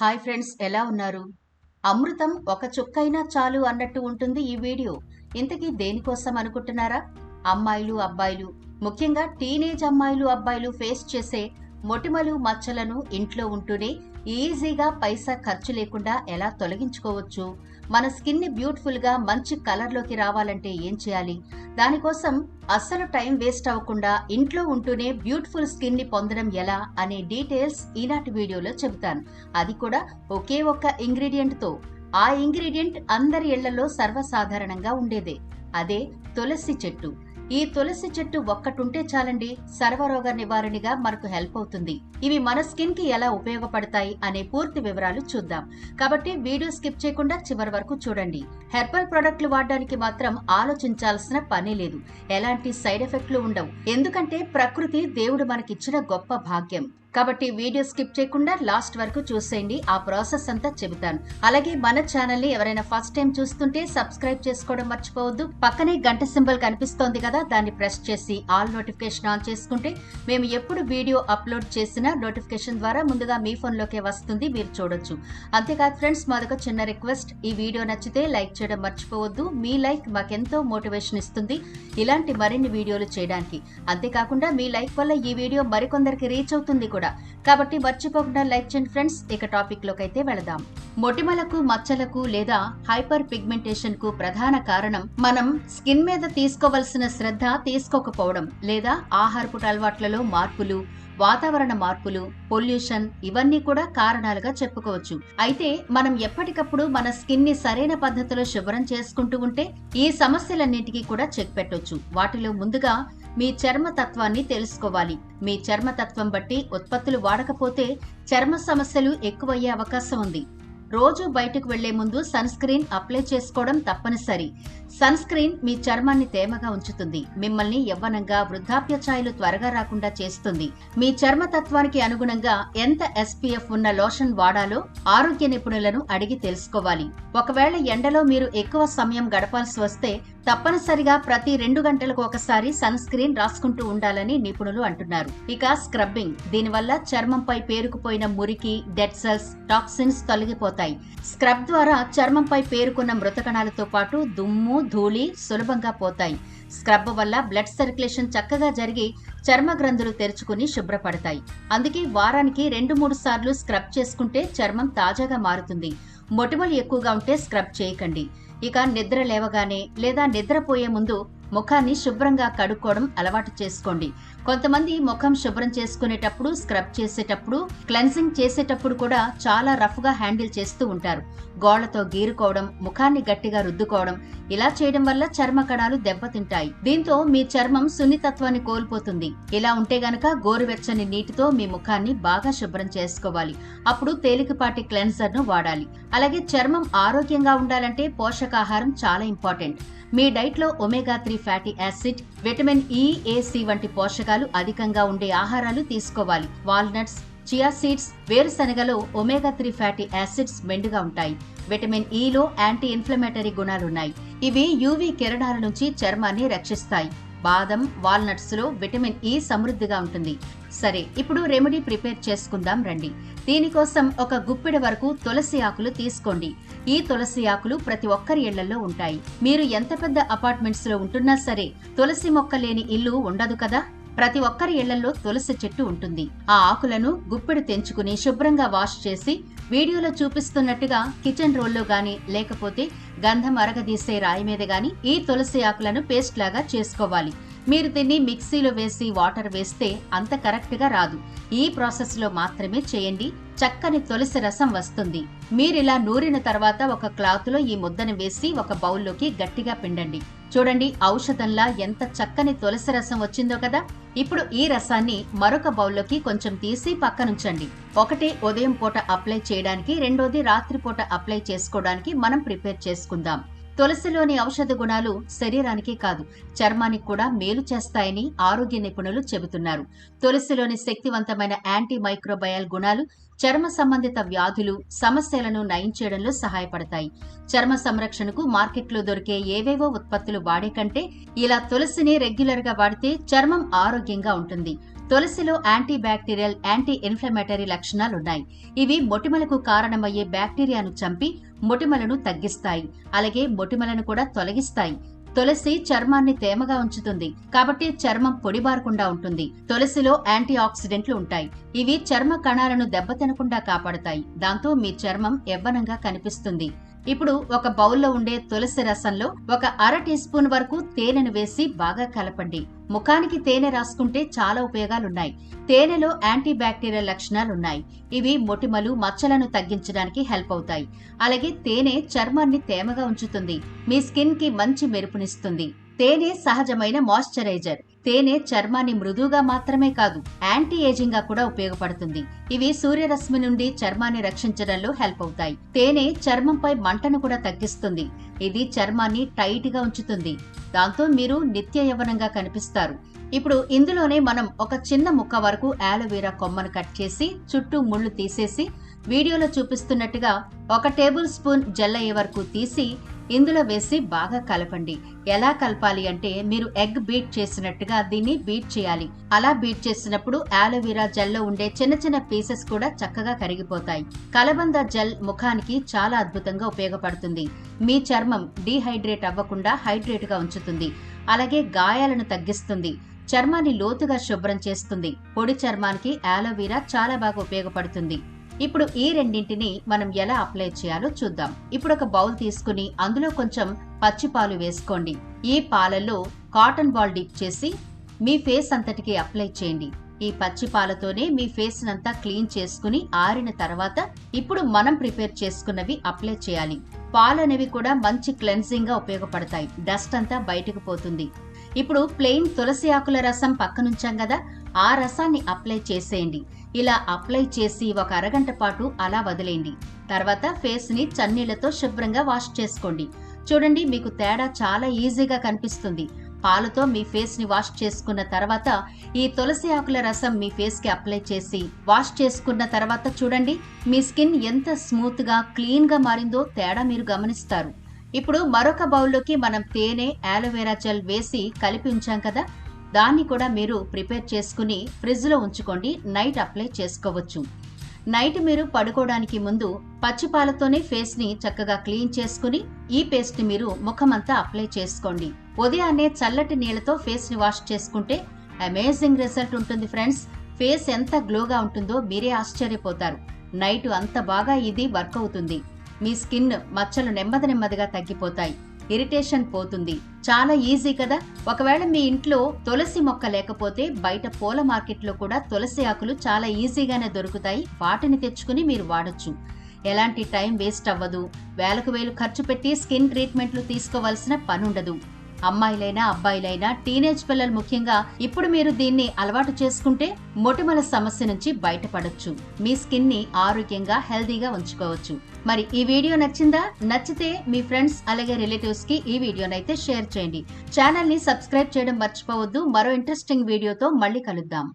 Hi friends ఎలా ఉన్నారు? అమృతం ఒక చుక్కైనా చాలు అన్నట్టు ఉంటుంది ఈ వీడియో. ఇంతకీ దేనికోసం అనుకుంటున్నారా? అమ్మాయిలు అబ్బాయిలు ముఖ్యంగా టీనేజ్ అమ్మాయిలు అబ్బాయిలు ఫేస్ చేసే మొటిమలు మచ్చలను ఇంట్లో ఉంటూనే ఈజీగా పైసా ఖర్చు లేకుండా ఎలా తొలగించుకోవచ్చు? మన స్కిన్ని బ్యూటిఫుల్గా మంచి కలర్లోకి రావాలంటే ఏం చేయాలి? దానికోసం అస్సలు టైం వేస్ట్ అవ్వకుండా ఇంట్లో ఉంటూనే బ్యూటిఫుల్ స్కిన్ని పొందడం ఎలా అనే డీటెయిల్స్ ఈనాటి వీడియోలో చెబుతాను. అది కూడా ఒకే ఒక్క ఇంగ్రీడియంట్తో ఆ ఇంగ్రీడియంట్ అందరి ఇళ్ళలో సర్వసాధారణంగా ఉండేదే. అదే తులసి చెట్టు. ఈ తులసి చెట్టు ఒక్కటుంటే చాలండి సర్వరోగ నివారణగా మనకు హెల్ప్ అవుతుంది. ఇవి మన స్కిన్కి ఎలా ఉపయోగపడతాయి అనే పూర్తి వివరాలు చూద్దాం. కాబట్టి వీడియో స్కిప్ చేయకుండా చివరి వరకు చూడండి. హెర్బల్ ప్రొడక్ట్లు వాడడానికి మాత్రం ఆలోచించాల్సిన పని లేదు. ఎలాంటి సైడ్ ఎఫెక్ట్లు ఉండవు. ఎందుకంటే ప్రకృతి దేవుడు మనకిచ్చిన గొప్ప భాగ్యం. కాబట్టి వీడియో స్కిప్ చేయకుండా లాస్ట్ వరకు చూసేయండి. ఆ ప్రాసెస్ అంతా చెబుతాను. అలాగే మన ఛానల్ని ఎవరైనా ఫస్ట్ టైం చూస్తుంటే సబ్స్క్రైబ్ చేసుకోవడం మర్చిపోవద్దు. పక్కనే గంట సింబల్ కనిపిస్తోంది కదా దాన్ని ప్రెస్ చేసి ఆల్ నోటిఫికేషన్ ఆన్ చేసుకుంటే మేము ఎప్పుడు వీడియో అప్లోడ్ చేసినా నోటిఫికేషన్ ద్వారా ముందుగా మీ ఫోన్ లోకే వస్తుంది మీరు చూడొచ్చు. అంతేకాదు ఫ్రెండ్స్ మాదొక చిన్న రిక్వెస్ట్. ఈ వీడియో నచ్చితే లైక్ చేయడం మర్చిపోవద్దు. మీ లైక్ మాకెంతో మోటివేషన్ ఇస్తుంది ఇలాంటి మరిన్ని వీడియోలు చేయడానికి. అంతేకాకుండా మీ లైక్ వల్ల ఈ వీడియో మరికొందరికి రీచ్ అవుతుంది కూడా. కాబట్టి మర్చిపోకుండా లైక్ చేయండి ఫ్రెండ్స్. ఇక టాపిక్ లోకైతే వెళదాం. మొటిమలకు మచ్చలకు లేదా హైపర్ పిగ్మెంటేషన్కు ప్రధాన కారణం మనం స్కిన్ మీద తీసుకోవలసిన శ్రద్ధ తీసుకోకపోవడం లేదా ఆహారపు అలవాట్లలో మార్పులు వాతావరణ మార్పులు పొల్యూషన్ ఇవన్నీ కూడా కారణాలుగా చెప్పుకోవచ్చు. అయితే మనం ఎప్పటికప్పుడు మన స్కిన్ని సరైన పద్ధతిలో శుభ్రం చేసుకుంటూ ఉంటే ఈ సమస్యలన్నింటికీ కూడా చెక్ పెట్టొచ్చు. వాటిలో ముందుగా మీ చర్మ తత్వాన్ని తెలుసుకోవాలి. మీ చర్మ తత్వం బట్టి ఉత్పత్తులు వాడకపోతే చర్మ సమస్యలు ఎక్కువయ్యే అవకాశం ఉంది. రోజు బయటకు వెళ్ళే ముందు సన్ స్క్రీన్ అప్లై చేసుకోవడం తప్పనిసరి. సన్ స్క్రీన్ మీ చర్మాన్ని తేమగా ఉంచుతుంది. మిమ్మల్ని యవ్వనంగా వృద్ధాప్య ఛాయలు త్వరగా రాకుండా చేస్తుంది. మీ చర్మ తత్వానికి అనుగుణంగా ఎంత ఎస్పీఎఫ్ ఉన్న లోషన్ వాడాలో ఆరోగ్య నిపుణులను అడిగి తెలుసుకోవాలి. ఒకవేళ ఎండలో మీరు ఎక్కువ సమయం గడపాల్సి వస్తే తప్పనిసరిగా ప్రతి రెండు గంటలకు ఒకసారి సన్ స్క్రీన్ రాసుకుంటూ ఉండాలని నిపుణులు అంటున్నారు. ఇక స్క్రబ్బింగ్ దీనివల్ల చర్మంపై పేరుకుపోయిన మురికి డెడ్ సెల్స్ టాక్సిన్స్ తొలగిపోతాయి. స్క్రబ్ ద్వారా చర్మంపై పేరుకున్న మృతకణాలతో పాటు దుమ్ము ధూళి సులభంగా పోతాయి. స్క్రబ్ వల్ల బ్లడ్ సర్క్యులేషన్ చక్కగా జరిగి చర్మ గ్రంథులు తెరుచుకుని శుభ్రపడతాయి. అందుకే వారానికి రెండు మూడు సార్లు స్క్రబ్ చేసుకుంటే చర్మం తాజాగా మారుతుంది. మొటిమలు ఎక్కువగా ఉంటే స్క్రబ్ చేయకండి. ఇక నిద్ర లేవగానే లేదా నిద్రపోయే ముందు ముఖాన్ని శుభ్రంగా కడుక్కోవడం అలవాటు చేసుకోండి. కొంతమంది ముఖం శుభ్రం చేసుకునేటప్పుడు స్క్రబ్ చేసేటప్పుడు క్లెన్సింగ్ చేసేటప్పుడు కూడా చాలా రఫ్గా హ్యాండిల్ చేస్తూ ఉంటారు. గోళ్ళతో గీరుకోవడం ముఖాన్ని గట్టిగా రుద్దుకోవడం ఇలా చేయడం వల్ల చర్మ కణాలు దెబ్బతింటాయి. దీంతో మీ చర్మం సున్నితత్వాన్ని కోల్పోతుంది. ఇలా ఉంటే గనక గోరువెచ్చని నీటితో మీ ముఖాన్ని బాగా శుభ్రం చేసుకోవాలి. అప్పుడు తేలికపాటి క్లెన్సర్ను వాడాలి. అలాగే చర్మం ఆరోగ్యంగా ఉండాలంటే పోషకాహారం చాలా ఇంపార్టెంట్. మీ డైట్లో omega three fatty acid vitamin e, ఈ ఏసి వంటి పోషకాలు అధికంగా ఉండే ఆహారాలు తీసుకోవాలి. వాల్నట్స్ చియా సీడ్స్ వేరుశనగలో ఒమేగా త్రీ ఫ్యాటీ యాసిడ్స్ మెండుగా ఉంటాయి. విటమిన్ e ఈలో యాంటీ ఇన్ఫ్లమేటరీ గుణాలున్నాయి. ఇవి యూవీ కిరణాల నుంచి చర్మాన్ని రక్షిస్తాయి. బాదం వాల్నట్స్లో విటమిన్ ఈ సమృద్ధిగా ఉంటుంది. సరే ఇప్పుడు రెమెడీ ప్రిపేర్ చేసుకుందాం రండి. దీనికోసం ఒక గుప్పిడి వరకు తులసి ఆకులు తీసుకోండి. ఈ తులసి ఆకులు ప్రతి ఒక్కరి ఇళ్ళలో ఉంటాయి. మీరు ఎంత పెద్ద అపార్ట్మెంట్స్లో ఉంటున్నా సరే తులసి మొక్క లేని ఇల్లు ఉండదు కదా? ప్రతి ఒక్కరి ఇళ్ళలో తులసి చెట్టు ఉంటుంది. ఆ ఆకులను గుప్పెడు తెంచుకుని శుభ్రంగా వాష్ చేసి వీడియోలో చూపిస్తున్నట్టుగా కిచెన్ రోల్లో గాని లేకపోతే గంధం అరగదీసే రాయి మీద గాని ఈ తులసి ఆకులను పేస్ట్ లాగా చేసుకోవాలి. మీరు దీన్ని మిక్సీలో వేసి వాటర్ వేస్తే అంత కరెక్ట్గా రాదు. ఈ ప్రాసెస్లో మాత్రమే చేయండి. చక్కని తులసి రసం వస్తుంది. మీరిలా నూరిన తర్వాత ఒక క్లాత్లో ఈ ముద్దను వేసి ఒక బౌల్లోకి గట్టిగా పిండండి. చూడండి ఔషధంలా ఎంత చక్కని తులసి రసం వచ్చిందో కదా! ఇప్పుడు ఈ రసాన్ని మరొక బౌల్లోకి కొంచెం తీసి పక్కనుంచండి. ఒకటి ఉదయం పూట అప్లై చేయడానికి రెండోది రాత్రి పూట అప్లై చేసుకోవడానికి మనం ప్రిపేర్ చేసుకుందాం. తులసిలోని ఔషధ గుణాలు శరీరానికి కాదు చర్మానికి కూడా మేలు చేస్తాయని ఆరోగ్య నిపుణులు చెబుతున్నారు. తులసిలోని శక్తివంతమైన యాంటీ మైక్రోబయల్ గుణాలు చర్మ సంబంధిత వ్యాధులు సమస్యలను నయం చేయడంలో సహాయపడతాయి. చర్మ సంరక్షణకు మార్కెట్లో దొరికే ఏవేవో ఉత్పత్తులు వాడే కంటే ఇలా తులసిని రెగ్యులర్గా వాడితే చర్మం ఆరోగ్యంగా ఉంటుంది. తులసిలో యాంటీ బ్యాక్టీరియల్ యాంటీ ఇన్ఫ్లమేటరీ లక్షణాలున్నాయి. ఇవి మొటిమలకు కారణమయ్యే బ్యాక్టీరియాను చంపి మొటిమలను తగ్గిస్తాయి. అలాగే మొటిమలను కూడా తొలగిస్తాయి. తులసి చర్మాన్ని తేమగా ఉంచుతుంది. కాబట్టి చర్మం పొడిబారకుండా ఉంటుంది. తులసిలో యాంటీ ఆక్సిడెంట్లు ఉంటాయి. ఇవి చర్మ కణాలను దెబ్బతినకుండా కాపాడతాయి. దాంతో మీ చర్మం యవ్వనంగా కనిపిస్తుంది. ఇప్పుడు ఒక బౌల్లో ఉండే తులసి రసంలో ఒక అర టీ స్పూన్ వరకు తేనెను వేసి బాగా కలపండి. ముఖానికి తేనె రాసుకుంటే చాలా ఉపయోగాలున్నాయి. తేనెలో యాంటీ బ్యాక్టీరియల్ లక్షణాలున్నాయి. ఇవి మొటిమలు మచ్చలను తగ్గించడానికి హెల్ప్ అవుతాయి. అలాగే తేనె చర్మాన్ని తేమగా ఉంచుతుంది. మీ స్కిన్కి మంచి మెరుపునిస్తుంది. తేనె సహజమైన మాయిశ్చరైజర్. తేనె చర్మాన్ని మృదువుగా మాత్రమే కాదు యాంటీ ఏజింగ్గా కూడా ఉపయోగపడుతుంది. ఇవి సూర్యరశ్మి నుండి చర్మాన్ని రక్షించడంలో హెల్ప్ అవుతాయి. తేనె చర్మంపై మంటను కూడా తగ్గిస్తుంది. ఇది చర్మాన్ని టైట్గా ఉంచుతుంది. దాంతో మీరు నిత్య యవ్వనంగా కనిపిస్తారు. ఇప్పుడు ఇందులోనే మనం ఒక చిన్న ముక్క వరకు ఆలోవేరా కొమ్మను కట్ చేసి చుట్టూ ముళ్ళు తీసేసి వీడియోలో చూపిస్తున్నట్టుగా ఒక టేబుల్ స్పూన్ జెల్ వరకు తీసి ఇందులో వేసి బాగా కలపండి. ఎలా కలపాలి అంటే మీరు ఎగ్ బీట్ చేసినట్టుగా దీన్ని బీట్ చేయాలి. అలా బీట్ చేసినప్పుడు యాలోవీరా జెల్లో ఉండే చిన్న చిన్న పీసెస్ కూడా చక్కగా కరిగిపోతాయి. కలబంద జెల్ ముఖానికి చాలా అద్భుతంగా ఉపయోగపడుతుంది. మీ చర్మం డీహైడ్రేట్ అవ్వకుండా హైడ్రేట్గా ఉంచుతుంది. అలాగే గాయాలను తగ్గిస్తుంది. చర్మాన్ని లోతుగా శుభ్రం చేస్తుంది. పొడి చర్మానికి యాలోవీరా చాలా బాగా ఉపయోగపడుతుంది. ఇప్పుడు ఈ రెండింటిని మనం ఎలా అప్లై చేయాలో చూద్దాం. ఇప్పుడు ఒక బౌల్ తీసుకుని అందులో కొంచెం పచ్చి పాలు వేసుకోండి. ఈ పాలలో కాటన్ బాల్ డిప్ చేసి మీ ఫేస్ అంతటికి అప్లై చేయండి. ఈ పచ్చి పాలతోనే మీ ఫేస్ అంతా క్లీన్ చేసుకుని ఆరిన తర్వాత ఇప్పుడు మనం ప్రిపేర్ చేసుకున్నవి అప్లై చేయాలి. పాలు అనేవి కూడా మంచి క్లెన్సింగ్గా ఉపయోగపడతాయి. డస్ట్ అంతా బయటకు పోతుంది. ఇప్పుడు ప్లెయిన్ తులసి ఆకుల రసం పక్కనుంచాం కదా ఆ రసాన్ని అప్లై చేసేయండి. ఇలా అప్లై చేసి ఒక అరగంట పాటు అలా వదిలేయండి. తర్వాత ఫేస్ని చన్నీళ్ళతో శుభ్రంగా వాష్ చేసుకోండి. చూడండి మీకు తేడా చాలా ఈజీగా కనిపిస్తుంది. పాలతో మీ ఫేస్ని వాష్ చేసుకున్న తర్వాత ఈ తులసి ఆకుల రసం మీ ఫేస్కి అప్లై చేసి వాష్ చేసుకున్న తర్వాత చూడండి మీ స్కిన్ ఎంత స్మూత్గా క్లీన్గా మారిందో తేడా మీరు గమనిస్తారు. ఇప్పుడు మరొక బౌల్లోకి మనం తేనె ఆలోవేరా జెల్ వేసి కలిపి ఉంచాం కదా. దాన్ని కూడా మీరు ప్రిపేర్ చేసుకుని ఫ్రిడ్జ్లో ఉంచుకోండి. నైట్ అప్లై చేసుకోవచ్చు. నైట్ మీరు పడుకోవడానికి ముందు పచ్చి పాలతోనే చక్కగా క్లీన్ చేసుకుని ఈ పేస్ట్ని మీరు ముఖమంతా అప్లై చేసుకోండి. ఉదయాన్నే చల్లటి నీళ్ళతో ఫేస్ని వాష్ చేసుకుంటే అమేజింగ్ రిజల్ట్ ఉంటుంది ఫ్రెండ్స్. ఫేస్ ఎంత గ్లోగా ఉంటుందో మీరే ఆశ్చర్యపోతారు. నైట్ అంత బాగా ఇది వర్క్ అవుతుంది. మీ స్కిన్ మచ్చలు నెమ్మది నెమ్మదిగా తగ్గిపోతాయి. ఇరిటేషన్ పోతుంది. చాలా ఈజీ కదా? ఒకవేళ మీ ఇంట్లో తులసి మొక్క లేకపోతే బయట పూల మార్కెట్లో కూడా తులసి ఆకులు చాలా ఈజీగానే దొరుకుతాయి. వాటిని తెచ్చుకుని మీరు వాడొచ్చు. ఎలాంటి టైం వేస్ట్ అవ్వదు. వేలకు వేలు ఖర్చు పెట్టి స్కిన్ ట్రీట్మెంట్లు తీసుకోవాల్సిన పని ఉండదు అమ్మాయిలైనా అబ్బాయిలైనా టీనేజ్ పిల్లలు ముఖ్యంగా ఇప్పుడు మీరు దీన్ని అలవాటు చేసుకుంటే మొటిమల సమస్య నుంచి బయటపడొచ్చు. మీ స్కిన్ని ఆరోగ్యంగా హెల్దీగా ఉంచుకోవచ్చు. మరి ఈ వీడియో నచ్చిందా? నచ్చితే మీ ఫ్రెండ్స్ అలాగే రిలేటివ్స్కి ఈ వీడియోనైతే షేర్ చేయండి. ఛానల్ని సబ్స్క్రైబ్ చేయడం మర్చిపోవద్దు. మరో ఇంట్రెస్టింగ్ వీడియోతో మళ్ళీ కలుద్దాం.